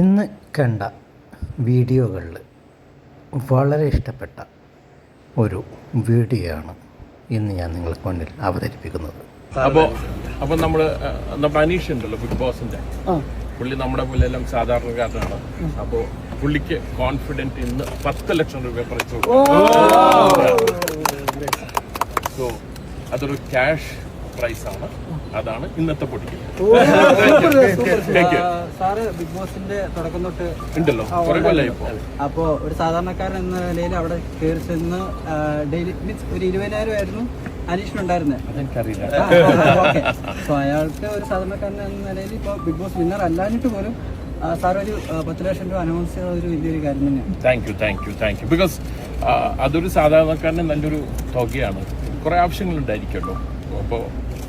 ഇന്ന് കണ്ട വീഡിയോകളിൽ വളരെ ഇഷ്ടപ്പെട്ട ഒരു വീഡിയോ ആണ് ഇന്ന് ഞാൻ നിങ്ങൾക്ക് മുന്നിൽ അവതരിപ്പിക്കുന്നത്. അപ്പോൾ അപ്പോൾ നമ്മൾ നമ്മുടെ അനീഷ് ഉണ്ടല്ലോ ബിഗ് ബോസിന്റെ പുള്ളി നമ്മുടെ പോലെ എല്ലാം സാധാരണക്കാരനാണ്. അപ്പോൾ പുള്ളിക്ക് കോൺഫിഡന്റ് ഇന്ന് പത്ത് ലക്ഷം രൂപ പറിച്ചു സോ അതൊരു ക്യാഷ് പ്രൈസ് ആണ്. അതാണ് ഇന്നത്തെ പൊടിക്ക്. സാറ് ബിഗ് ബോസിന്റെ തുടക്കം തൊട്ട് ഉണ്ടല്ലോ. അപ്പോ ഒരു സാധാരണക്കാരൻ എന്ന നിലയിൽ അവിടെ കയറി ചെന്ന് ഡെയിലി മീൻസ് ഒരു ഇരുപതിനായിരം ആയിരുന്നു അനീഷിനുണ്ടായിരുന്നത് അതെനിക്കറിയില്ല. സോ അയാൾക്ക് ഒരു സാധാരണക്കാരൻ എന്ന നിലയിൽ ഇപ്പൊ ബിഗ് ബോസ് വിന്നർ അല്ലാഞ്ഞിട്ട് പോലും സാർ ഒരു പത്ത് ലക്ഷം രൂപ അനൗൺസ് ചെയ്ത ഒരു വലിയൊരു കാര്യം തന്നെയാണ്. Thank you thank you thank you because അതൊരു സാധാരണക്കാരന് നല്ലൊരു തുകയാണ്. കുറെ ആവശ്യങ്ങളുണ്ടായിരിക്കുമല്ലോ അപ്പോൾ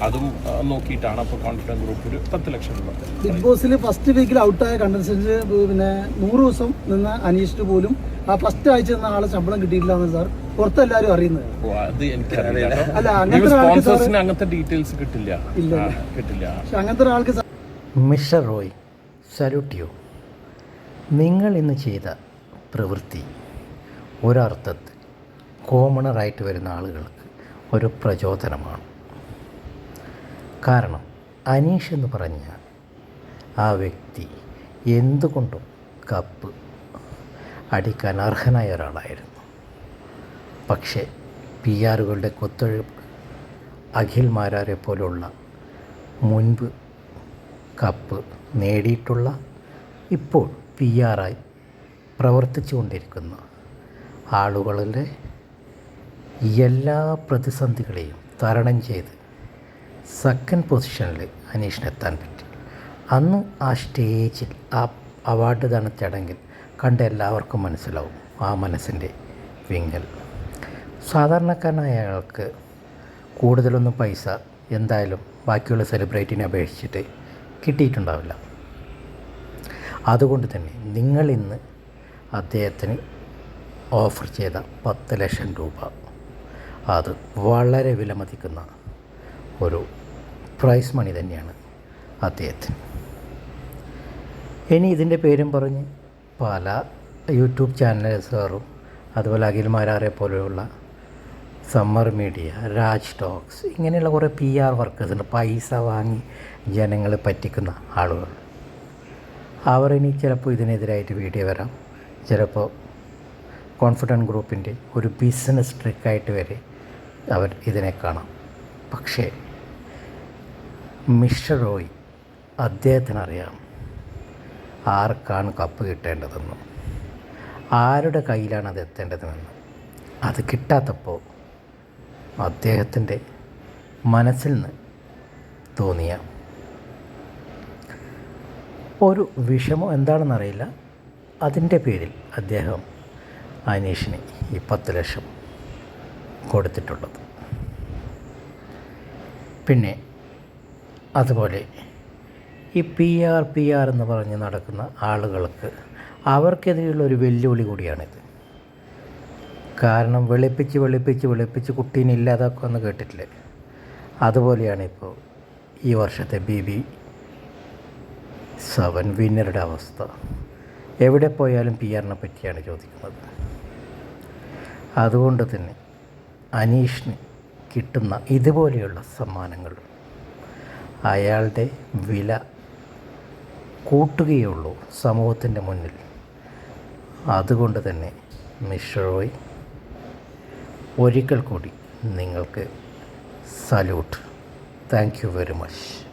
അതും നോക്കിയിട്ടാണ് അപ്പോൾ കോൺഫിഡൻസ് ഗ്രൂപ്പ് ഒരു പത്ത് ലക്ഷം രൂപ. ബിഗ് ബോസിൽ ഫസ്റ്റ് വീക്കിൽ ഔട്ടായ കണ്ടൻസൻസ് പിന്നെ നൂറ് ദിവസം നിന്ന് അന്വേഷിച്ചിട്ട് പോലും ആ ഫസ്റ്റ് ആഴ്ച നിന്ന ആളെ ശമ്പളം കിട്ടിയിട്ടില്ല എന്ന് സാർ പുറത്തെല്ലാരും അറിയുന്നത്. ഓ, അത് എനിക്കറിയില്ല അല്ല, അങ്ങനത്തെ ഒരാൾക്ക് സ്പോൺസേഴ്സിന് അങ്ങനത്തെ ഡീറ്റെയിൽസ് കിട്ടില്ല. ഇല്ല. ആ, കിട്ടില്ല. പക്ഷെ അങ്ങനത്തെ ഒരാൾക്ക് sir mister Roy salute you നിങ്ങൾ ഇന്ന് ചെയ്ത പ്രവൃത്തി ഒരർത്ഥത്തിൽ കോമണറായിട്ട് വരുന്ന ആളുകൾക്ക് ഒരു പ്രചോദനമാണ്. കാരണം അനീഷ് എന്ന് പറഞ്ഞ ആ വ്യക്തി എന്തുകൊണ്ടും കപ്പ് അടിക്കാൻ അർഹനായ ഒരാളായിരുന്നു. പക്ഷേ പി ആറുകളുടെ കൊത്തൊഴുപ്പ് അഖിൽ മാരാരെ പോലുള്ള മുൻപ് കപ്പ് നേടിയിട്ടുള്ള ഇപ്പോൾ പി ആറായി പ്രവർത്തിച്ചു കൊണ്ടിരിക്കുന്ന ആളുകളുടെ എല്ലാ പ്രതിസന്ധികളെയും തരണം ചെയ്ത് സെക്കൻഡ് പൊസിഷനിൽ അനീഷിനെത്താൻ പറ്റി. അന്ന് ആ സ്റ്റേജിൽ ആ അവാർഡ് ദാന ചടങ്ങിൽ കണ്ട എല്ലാവർക്കും മനസ്സിലാവും ആ മനസ്സിന്റെ വിങ്ങൽ. സാധാരണക്കാരനായ അയാൾക്ക് കൂടുതലൊന്നും പൈസ എന്തായാലും ബാക്കിയുള്ള സെലിബ്രിറ്റീനെ അപേക്ഷിച്ചിട്ട് കിട്ടിയിട്ടുണ്ടാവില്ല. അതുകൊണ്ട് തന്നെ നിങ്ങളിന്ന് അദ്ദേഹത്തിന് ഓഫർ ചെയ്ത പത്ത് ലക്ഷം രൂപ. അത് വളരെ വിലമതിക്കുന്ന ഒരു പ്രൈസ് മണി തന്നെയാണ് അദ്ദേഹത്തിന്. ഇനി ഇതിന്റെ പേരും പറഞ്ഞ് പല യൂട്യൂബ് ചാനൽസുകാരും അതുപോലെ അഖിൽമാരാറെ പോലെയുള്ള സമ്മർ മീഡിയ രാജ് ടോക്സ് ഇങ്ങനെയുള്ള കുറേ പി ആർ വർക്കേഴ്സ് ഉണ്ട് പൈസ വാങ്ങി ജനങ്ങളെ പറ്റിക്കുന്ന ആളുകൾ. അവർ ഇനി ചിലപ്പോൾ ഇതിനെതിരായിട്ട് വീഡിയോ വരാം. ചിലപ്പോൾ കോൺഫിഡന്റ് ഗ്രൂപ്പിന്റെ ഒരു ബിസിനസ് ട്രിക്കായിട്ട് വരെ അവർ ഇതിനെ കാണാം. പക്ഷേ മിസ്റ്റർ റോയ് അദ്ദേഹത്തിനറിയാം ആർക്കാണ് കപ്പ് കിട്ടേണ്ടതെന്നും ആരുടെ കയ്യിലാണ് അത് എത്തേണ്ടതെന്നും. അത് കിട്ടാത്തപ്പോൾ അദ്ദേഹത്തിന്റെ മനസ്സിൽ നിന്ന് തോന്നിയ ഒരു വിഷമം എന്താണെന്നറിയില്ല. അതിന്റെ പേരിൽ അദ്ദേഹം അനീഷിന് ഈ പത്ത് ലക്ഷം കൊടുത്തിട്ടുള്ളത്. പിന്നെ അതുപോലെ ഈ പി ആർ പി ആർ എന്ന് പറഞ്ഞ് നടക്കുന്ന ആളുകൾക്ക് അവർക്കെതിരെയുള്ള ഒരു വെല്ലുവിളി കൂടിയാണിത്. കാരണം വെളുപ്പിച്ച് വെളുപ്പിച്ച് വെളുപ്പിച്ച് കുട്ടീനെ ഇല്ലാതാക്കുമെന്ന് കേട്ടിട്ടില്ലേ? അതുപോലെയാണ് ഇപ്പോൾ ഈ വർഷത്തെ ബി ബി സെവൻ വിന്നറുടെ അവസ്ഥ. എവിടെ പോയാലും പി ആറിനെ പറ്റിയാണ് ചോദിക്കുന്നത്. അതുകൊണ്ട് തന്നെ അനീഷിന് കിട്ടുന്ന ഇതുപോലെയുള്ള സമ്മാനങ്ങൾ അയാളുടെ വില കൂട്ടുകയുള്ളൂ സമൂഹത്തിന്റെ മുന്നിൽ. അതുകൊണ്ട് തന്നെ മിഷറോയ് ഒരിക്കൽ കൂടി നിങ്ങൾക്ക് salute. Thank you very much.